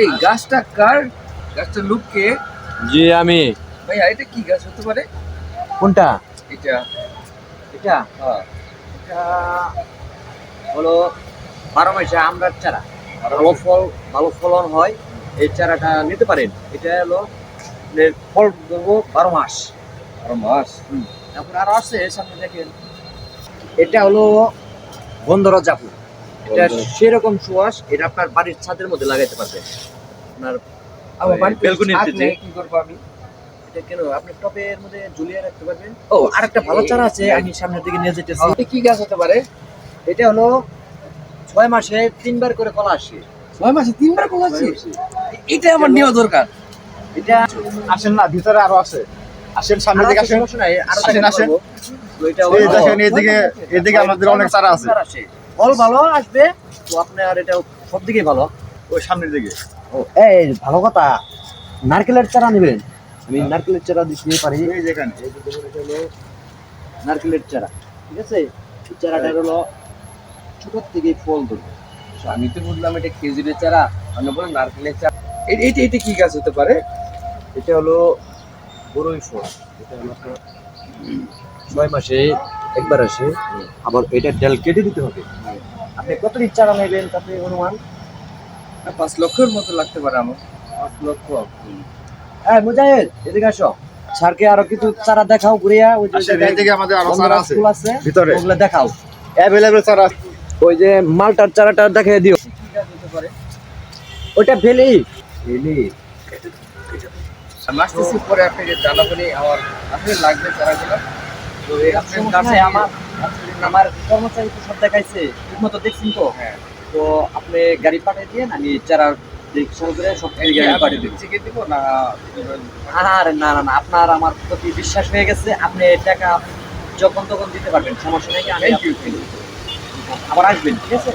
এই গাছটা কার? গাছটা লুক কে জি আমি। ভাইয়া এটা কি গাছ হতে পারে? কোনটা? এটা। এটা? হ্যাঁ। এটা হলো বারো মাসে আমরার চারা। ভালো ফল ভালো ফলন হয় এই চারাটা নিতে পারেন। এটা হলো মানে ফল দেবো বারো মাস আর মাস তারপর আরও আছে সামনে দেখেন। এটা হলো বন্ধরা জাফু। এটা সেরকম সুয়াস এটা আপনার বাড়ির ছাদের মধ্যে লাগাইতে পারবেন আপনার আমার বাড়িতে ছাদ নেই, কি করব আমি? এটা কেন? আপনি টপের মধ্যে ঝুলিয়ে রাখতে পারবেন? ও আরেকটা ভালো চারা আছে আমি সামনের দিকে নিয়ে যেতেছি। এটা কি গাছ হতে পারে? এটা হলো ছয় মাসে তিনবার করে ফল আসে। ছয় মাসে তিনবার এটা আমার নেওয়া দরকার। এটা আসেন না ভিতরে আরও আছে। আসেন সামনের দিকে আসেন। আসেন, এদিকে এদিকে আমাদের অনেক চারা আছে। ফল ভালো আসবে তো আপনার এটা সব দিকে ভালো ওই সামনের দিকে। ও এই ভালো কথা নারকেলের চারা নেবেন। আমি নারকেলের চারা দিতে পারি। এই যেখানে। এই এটা হলো নারকেলের চারা ঠিক আছে? এই চারাটা হলো ছোট থেকে ফল ধরবে আমি তো বুঝলাম এটা খেজুরের চারা। আমি বলে নারকেলের চারা। এটা এটা কি গাছ হতে পারে? এটা হলো বড়ই ফল। এটা হলো আপনার ছয় মাসে একবার আসে। আবার এটা ডাল কেটে দিতে হবে। আপনি কত চারা নেবেন? তাতে অনুমান? না, পাঁচ লক্ষের মতো লাগতে পারে আমার। পাঁচ লক্ষ হ্যাঁ মুজাহিদ এদিকে আসো। স্যারকে আরও কিছু চারা দেখাও ঘুরিয়া ওই যে এদিকে আমাদের আরও চারা আছে। স্কুল আছে ভিতরে। ওগুলো দেখাও। অ্যাভেলেবল চারা ওই যে মালটার চারাটা দেখিয়ে দিও। ওইটা ভেলি। ভেলি। আমি পরে আপনি যে জানাবেন আমার আসলে লাগবে চারাগুলো। তো এই আপনার কাছে আমার আমার কর্মচারী তো সব দেখাইছে ঠিক মতো দেখছেন তো? হ্যাঁ। তো আপনি গাড়ি পাঠিয়ে দিয়ে আমি যারা না আর না না না আপনার আমার প্রতি বিশ্বাস হয়ে গেছে আপনি টাকা যখন তখন দিতে পারবেন সমস্যা নেই আমি আবার আসবেন ঠিক আছে?